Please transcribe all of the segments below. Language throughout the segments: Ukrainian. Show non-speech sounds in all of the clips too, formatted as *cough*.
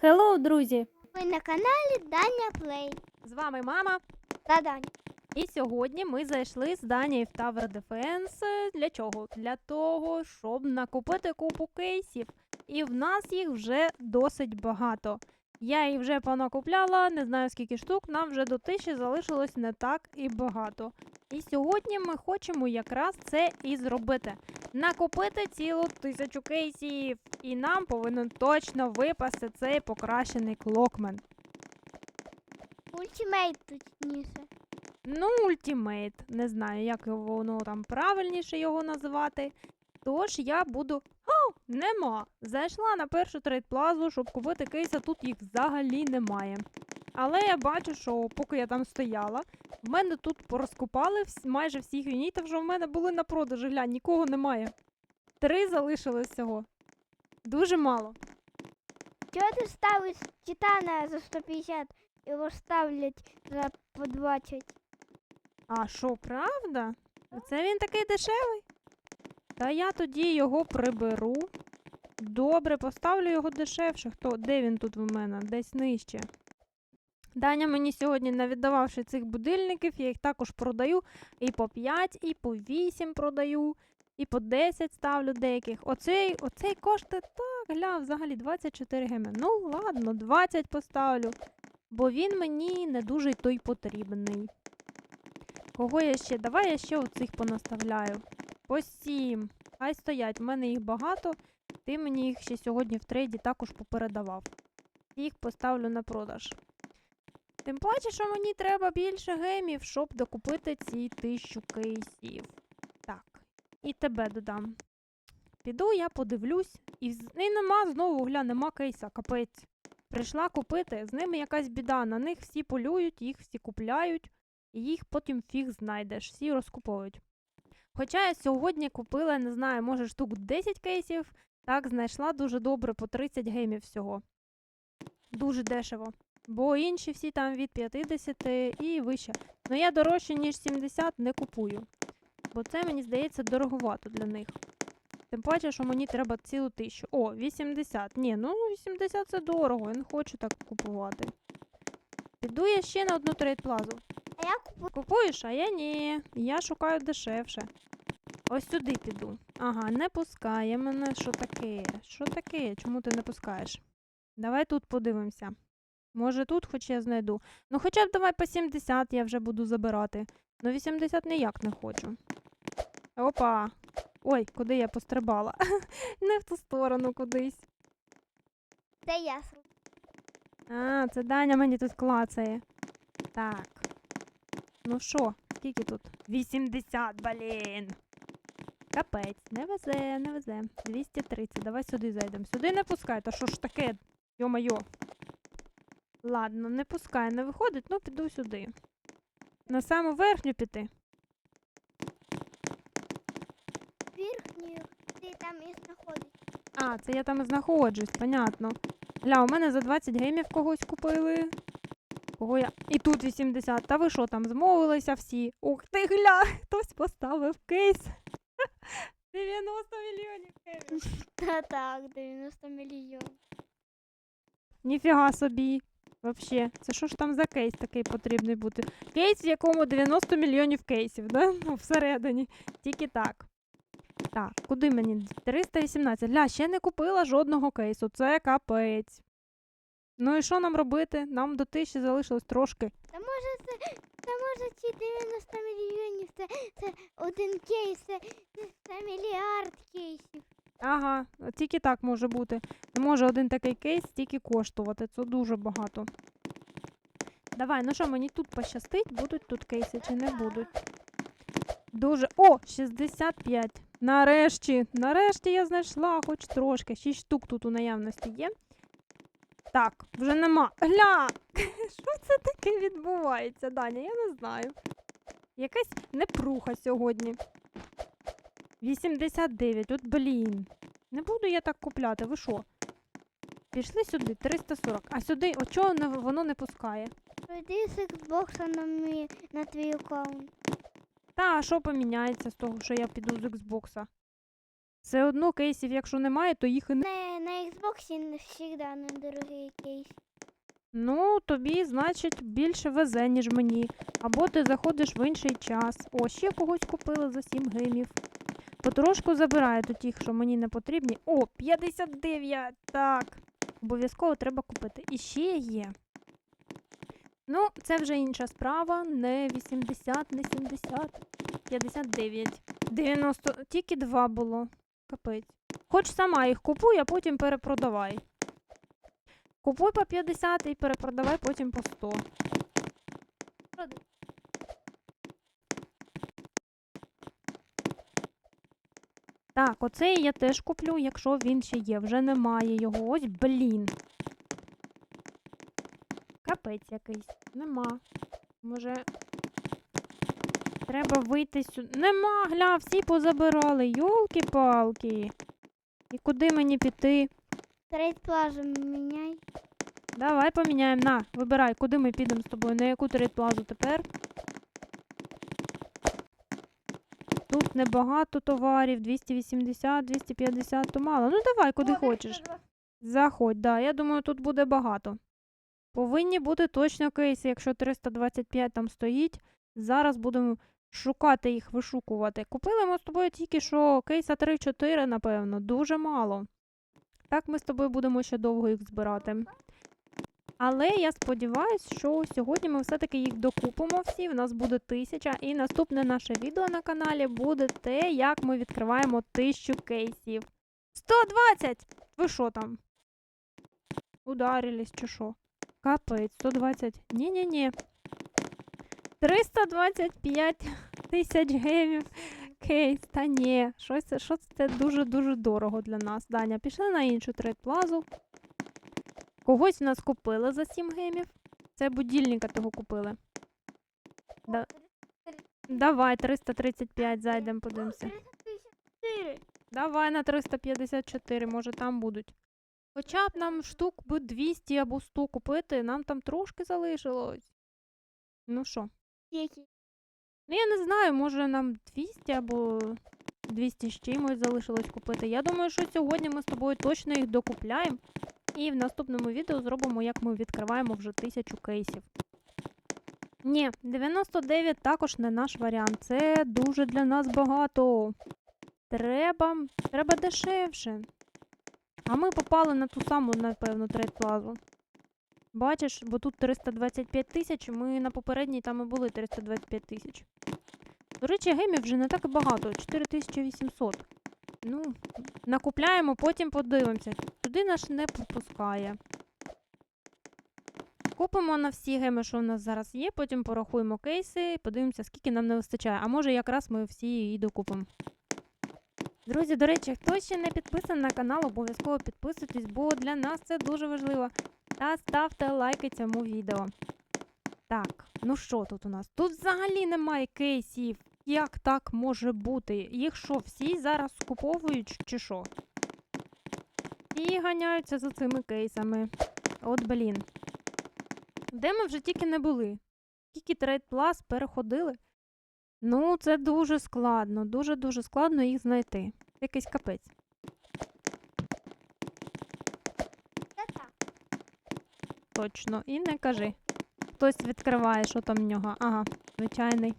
Хеллоу, друзі! Ви на каналі Даня Плей. З вами мама. Та Даня. І сьогодні ми зайшли з Данії в Tower Defense. Для чого? Для того, щоб накупити купу кейсів. І в нас їх вже досить багато. Я їх вже понакупляла, не знаю скільки штук, нам вже до тисячі залишилось не так і багато. І сьогодні ми хочемо якраз це і зробити. Накупити цілу тисячу кейсів. І нам повинен точно випасти цей покращений клокмен. Ультимейт точніше. Ну, ультимейт. Не знаю, як воно там правильніше його називати. Тож я буду. Нема. Зайшла на першу трейд-плазу, щоб купити кейс, а тут їх взагалі немає. Але я бачу, що поки я там стояла, в мене тут порозкупали майже всіх юнітів, що в мене були на продажі. Глянь, нікого немає. Три залишилось всього. Дуже мало. Чого ти ставиш Титана за 150, його ставлять за по 20? А що, правда? Це він такий дешевий? Та я тоді його приберу. Добре, поставлю його дешевше. Хто? Де він тут в мене? Десь нижче. Даня мені сьогодні не віддававши цих будильників, я їх також продаю і по 5, і по 8 продаю, і по 10 ставлю деяких. Оцей, оцей коштує так, гля, взагалі 24 геми. Ну, ладно, 20 поставлю, бо він мені не дуже той потрібний. Кого я ще? Давай я ще оцих понаставляю. По сім. Хай стоять, в мене їх багато. Ти мені їх ще сьогодні в трейді також попередавав. Їх поставлю на продаж. Тим паче, що мені треба більше гемів, щоб докупити ці тисячу кейсів. Так, і тебе додам. Піду, я подивлюсь. І, і нема знову гля, нема кейса, капець. Прийшла купити, з ними якась біда. На них всі полюють, їх всі купляють і їх потім фіг знайдеш, всі розкуповують. Хоча я сьогодні купила, не знаю, може штук 10 кейсів, так знайшла дуже добре по 30 геймів всього. Дуже дешево. Бо інші всі там від 50 і вище. Ну я дорожче, ніж 70 не купую. Бо це, мені здається, дороговато для них. Тим паче, що мені треба цілу тисячу. О, 80. Ні, ну 80 це дорого, я не хочу так купувати. Піду я ще на одну трейд-плазу. А я купую. Купуєш, а я ні. Я шукаю дешевше. Ось сюди піду. Ага, не пускає мене. Що таке? Що таке? Чому ти не пускаєш? Давай тут подивимося. Може тут хоч я знайду. Ну хоча б давай по 70 я вже буду забирати. Ну 80 ніяк не хочу. Опа. Ой, куди я пострибала? *laughs* не в ту сторону кудись. Це я. А, це Даня мені тут клацає. Так. Ну що, скільки тут? 80, блін. Капець, не везе, не везе. 230. Давай сюди зайдемо. Сюди не пускай, то що ж таке? Йо-майо. Ладно, не пускай, не виходить, ну піду сюди. На саму верхню піти. Верхню ти там і знаходиш. А, це я там і знаходжусь, понятно. Гля, у мене за 20 геймів когось купили. Кого я. І тут 80. Та ви що там змовилися всі? Ух ти, гля! *laughs* Хтось поставив кейс. 90 мільйонів геймів. Та так, 90 мільйонів. Ніфіга собі. Вообще, це що ж там за кейс такий потрібний бути? Кейс, в якому 90 мільйонів кейсів, да? *laughs* Ну, всередині. Тільки так. Так, куди мені? 318. Ля, ще не купила жодного кейсу. Це капець. Ну і що нам робити? Нам до тисячі залишилось трошки. Та може це, та може ці 90 мільйонів, це, це один кейс, це, це, це мільярд кейсів. Ага, тільки так може бути. Не може один такий кейс стільки коштувати. Це дуже багато. Давай, ну що, мені тут пощастить, будуть тут кейси чи не будуть. Дуже. О! 65. Нарешті. Нарешті я знайшла хоч трошки. 6 штук тут у наявності є. Так, вже нема. Гля! *laughs* Що це таке відбувається, Даня? Я не знаю. Якась непруха сьогодні. 89, от блін. Не буду я так купляти, ви що? Пішли сюди, 340. А сюди, от чого не- воно не пускає? Пройди з Xbox на, мій, на твій аккаунт. Та, а що поміняється з того, що я піду з Xbox? Все одно кейсів, якщо немає, то їх і не. На, на Xbox не завжди недорогий кейс. Ну, тобі, значить, більше везе, ніж мені. Або ти заходиш в інший час. О, ще когось купили за 7 гемів. Потрошку забираю до тих, що мені не потрібні. О, 59! Так. Обов'язково треба купити. І ще є. Ну, це вже інша справа. Не 80, не 70, 59. 90. Тільки два було. Капець. Хоч сама їх купуй, а потім перепродавай. Купуй по 50 і перепродавай потім по 100. Так, оцей я теж куплю, якщо він ще є. Вже немає його. Ось, блін. Капець якийсь. Нема. Може. Треба вийти сюди. Нема, гля, всі позабирали. Йолки-палки. І куди мені піти? Трейд плазу міняй. Давай поміняємо. На, вибирай, куди ми підемо з тобою, на яку плазу тепер. Тут небагато товарів, 280, 250, то мало. Ну давай, куди хочеш. Заходь, да. Я думаю, тут буде багато. Повинні бути точно кейси, якщо 325 там стоїть. Зараз будемо шукати їх, вишукувати. Купили ми з тобою тільки що кейса 3-4, напевно. Дуже мало. Так ми з тобою будемо ще довго їх збирати. Але я сподіваюся, що сьогодні ми все-таки їх докупимо всі. В нас буде тисяча. І наступне наше відео на каналі буде те, як ми відкриваємо тисячу кейсів. 120! Ви що там? Ударились чи що? Капець, 120. Ні-ні-ні. 325 тисяч гемів кейс. Та ні, щось, це- дуже-дуже дорого для нас. Даня, пішли на іншу трейд-плазу. Когось в нас купили за 7 гемів. Це будільника того купили. Да. Давай, 335 зайдемо, подивимося. Давай на 354, може там будуть. Хоча б нам штук би 200 або 100 купити, нам там трошки залишилось. Ну що? Які? Ну я не знаю, може нам 200 або 200 з чимось залишилось купити. Я думаю, що сьогодні ми з тобою точно їх докупляємо. І в наступному відео зробимо, як ми відкриваємо вже тисячу кейсів. Ні, 99 також не наш варіант. Це дуже для нас багато. Треба, треба дешевше. А ми попали на ту саму, напевно, трейд-плазу. Бачиш, бо тут 325 тисяч, ми на попередній там і були 325 тисяч. До речі, гемів вже не так і багато, 4800. Ну, накупляємо, потім подивимося. Туди наш не пропускає. Купимо на всі геми, що в нас зараз є, потім порахуємо кейси і подивимося, скільки нам не вистачає. А може якраз ми всі і докупимо. Друзі, до речі, хто ще не підписаний на канал, обов'язково підписуйтесь, бо для нас це дуже важливо. Та ставте лайки цьому відео. Так, ну що тут у нас? Тут взагалі немає кейсів. Як так може бути? Їх що, всі зараз скуповують чи що? І ганяються за цими кейсами. От блін. Де ми вже тільки не були? Скільки трейд плас переходили? Ну, це дуже складно, дуже-дуже складно їх знайти. Якийсь капець. Та так. Точно. І не кажи. Хтось відкриває, що там в нього. Ага, звичайний.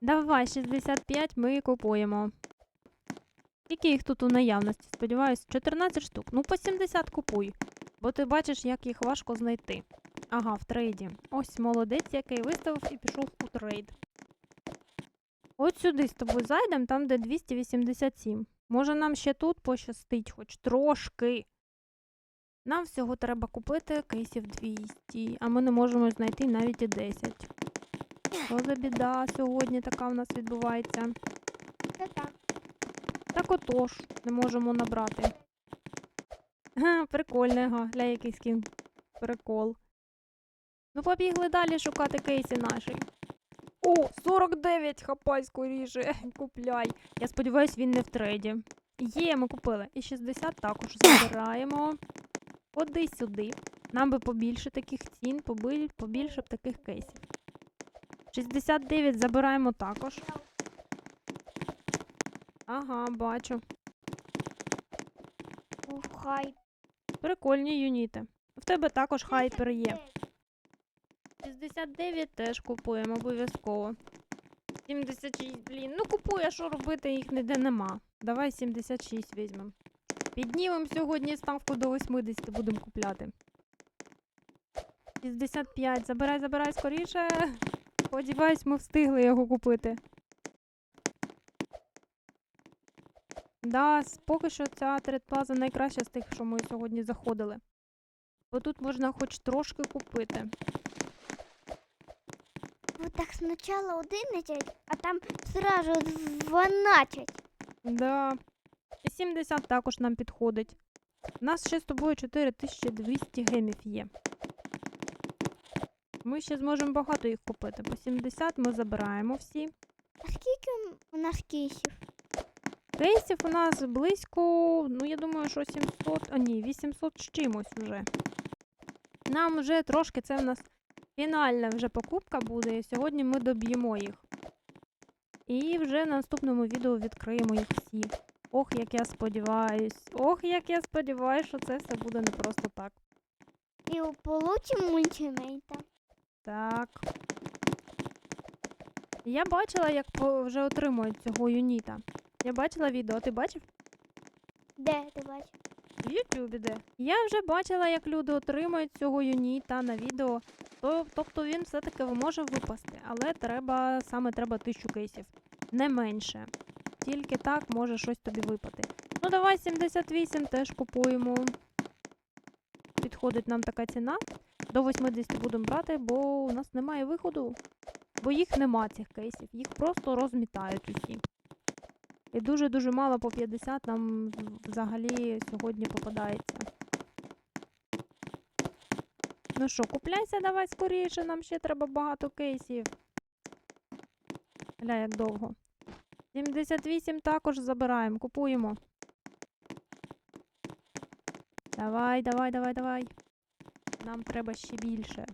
Давай, 65 ми купуємо. Скільки їх тут у наявності? Сподіваюсь, 14 штук. Ну, по 70 купуй. Бо ти бачиш, як їх важко знайти. Ага, в трейді. Ось молодець, який виставив і пішов у трейд. От сюди з тобою зайдемо, там де 287. Може нам ще тут пощастить, хоч трошки. Нам всього треба купити кейсів 200, а ми не можемо знайти навіть і 10. Що за біда сьогодні така в нас відбувається? Та так. Так отож, не можемо набрати. Га, прикольний, га, гля який скін. Прикол. Ну, побігли далі шукати кейси наші. О, 49 хапай скоріше. *laughs* Купляй. Я сподіваюсь, він не в трейді. Є, ми купили. І 60 також *coughs* забираємо. Ходи сюди. Нам би побільше таких цін, побільше б таких кейсів. 69 забираємо також. Ага, бачу. Хай. Прикольні юніти. В тебе також хайпер є. 69 теж купуємо обов'язково. 76, блін, ну купуй, а що робити, їх ніде нема. Давай 76 візьмемо. Піднімемо сьогодні ставку до 80, будемо купляти. 65, забирай, забирай скоріше. Сподіваюсь, ми встигли його купити. Да, поки що ця тредплаза найкраща з тих, що ми сьогодні заходили. Бо тут можна хоч трошки купити. Вот так сначала 11, а там сразу 12. Да. І 70 також нам підходить. У нас ще з тобою 4200 гемів є. Ми ще зможемо багато їх купити. По 70 ми забираємо всі. А скільки у нас кейсів? Кейсів у нас близько, ну я думаю, що 700, а ні, 800 з чимось вже. Нам вже трошки, це в нас фінальна вже покупка буде, і сьогодні ми доб'ємо їх. І вже на наступному відео відкриємо їх всі. Ох, як я сподіваюсь. Ох, як я сподіваюсь, що це все буде не просто так. І получимо мультимейта. Так. Я бачила, як вже отримують цього юніта. Я бачила відео, ти бачив? Де ти бачиш? В Ютубі де. Я вже бачила, як люди отримують цього юніта на відео. То, тобто він все-таки може випасти, але треба саме треба тисячу кейсів. Не менше. Тільки так може щось тобі випати. Ну давай 78 теж купуємо. Підходить нам така ціна. До 80 будемо брати, бо у нас немає виходу. Бо їх нема цих кейсів, їх просто розмітають усі. І дуже-дуже мало по 50 нам взагалі сьогодні попадається. Ну що, купляйся давай скоріше, нам ще треба багато кейсів. Гля, як довго. 78 також забираємо, купуємо. Давай, давай, давай, давай. Нам треба ще більше.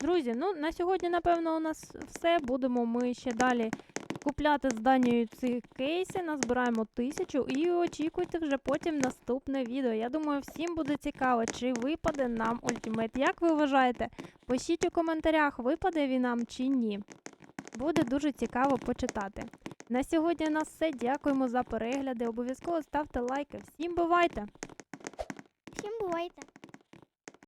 Друзі, ну на сьогодні, напевно, у нас все. Будемо ми ще далі купляти з Данією ці кейси, назбираємо тисячу і очікуйте вже потім наступне відео. Я думаю, всім буде цікаво, чи випаде нам ультимейт. Як ви вважаєте? Пишіть у коментарях, випаде він нам чи ні. Буде дуже цікаво почитати. На сьогодні у нас все. Дякуємо за перегляди. Обов'язково ставте лайки. Всім бувайте! Всім бувайте.